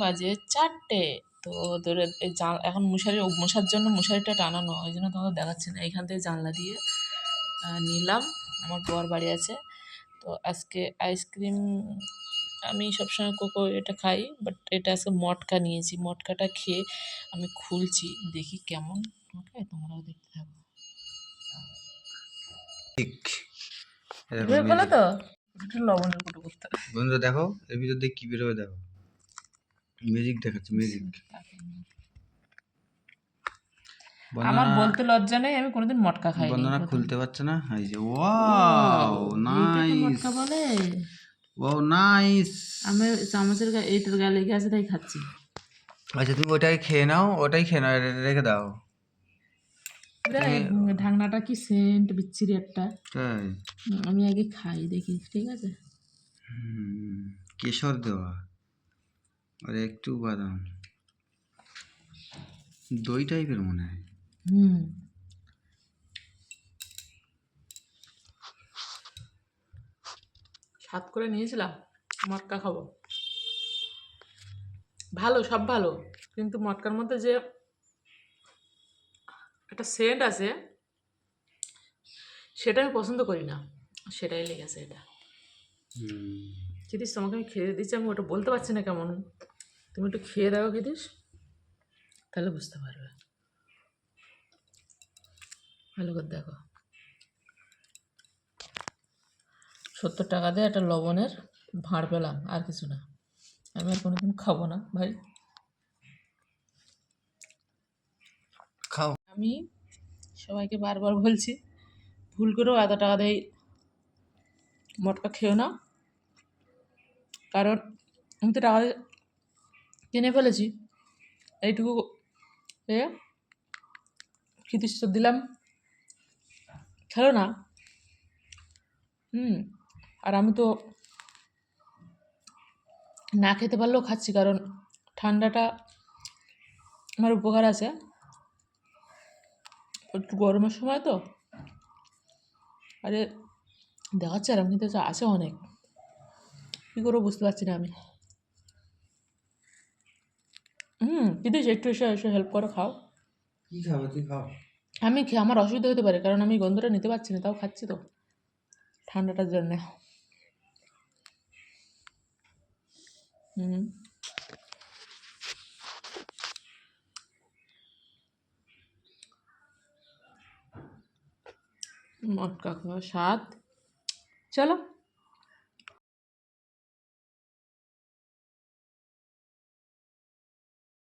বাজে চারটে। তো জান এখন মশারি মশার জন্য মশারিটা টানানো ওই জন্য তোমাকে দেখাচ্ছি না। এখান থেকে জানলা দিয়ে নিলাম। আমার বর বাড়ি আছে। তো আজকে আইসক্রিম আমি সবসময় কোকো এটা খাই বাট এটা আজকে মটকা নিয়েছি। মটকাটা খেয়ে আমি খুলছি দেখি কেমন। ওকে তোমরাও দেখতে থাকো। ঠিক। বলো তো? একটু লবণের কুটো করতে। হবে দেখো এর ভিতর দিয়ে কি বেরোবে দেখো। ম্যাজিক দেখাচ্ছে ম্যাজিক আমার বলতে লজ্জা নেই আমি কোনোদিন মটকা খাই বন্ধনা খুলতে পারছে না? এই যে ওয়াও নাইস মটকা বলে? ওয়াও নাইস আমি চামচের গা এইটার গায়ে লেগে আছে তাই খাচ্ছি। আচ্ছা তুমি ওটাই খেয়ে নাও ওটাই খেয়ে নাও রেখে দাও। ঢাকনাটা কি সেন্ট বিচ্ছিরি একটা। তাই? আমি আগে খাই দেখি ঠিক আছে? কেশর দেওয়া। আর একটু বাদাম। দই টাইপের মনে হয়। হুম। স্বাদ করে নিয়েছিলাম, মটকা খাব। ভালো, সব ভালো, কিন্তু মটকার মধ্যে যে একটা সেন্ট আছে, সেটা আমি পছন্দ করি না, সেটাই লেগেছে এটা। খিদিস তোমাকে আমি খেয়ে দিচ্ছি আমি ওটা বলতে পারছি না কেমন। তুমি একটু খেয়ে দাও খিদিস তাহলে বুঝতে পারবে। ভালো করে দেখো। সত্তর টাকা দিয়ে একটা লবণের ভাঁড় পেলাম আর কিছু না। আমি আর কোনোদিন খাব না ভাই। খাও। আমি সবাইকে বারবার বলছি ভুল করেও এত টাকা দেয় মটকা খেও না। কারণ আমি তো টাকা কিনে ফেলেছি। এইটুকু এ খিতিস দিলাম। খেলো না। হুম, আর আমি তো না খেতে পারলেও খাচ্ছি কারণ ঠান্ডাটা আমার উপকার আছে। একটু গরমের সময় তো। আরে দেখাচ্ছে আর কিন্তু আছে অনেক কী করে বুঝতে পারছি না আমি হুম কিন্তু একটু এসে এসে হেল্প করো খাও কি খাবে তুই খাও আমি খেয়ে আমার অসুবিধা হতে পারে কারণ আমি গন্ধটা নিতে পারছি না তাও খাচ্ছি তো ঠান্ডাটার জন্যে হুম মটকা খাওয়া স্বাদ চলো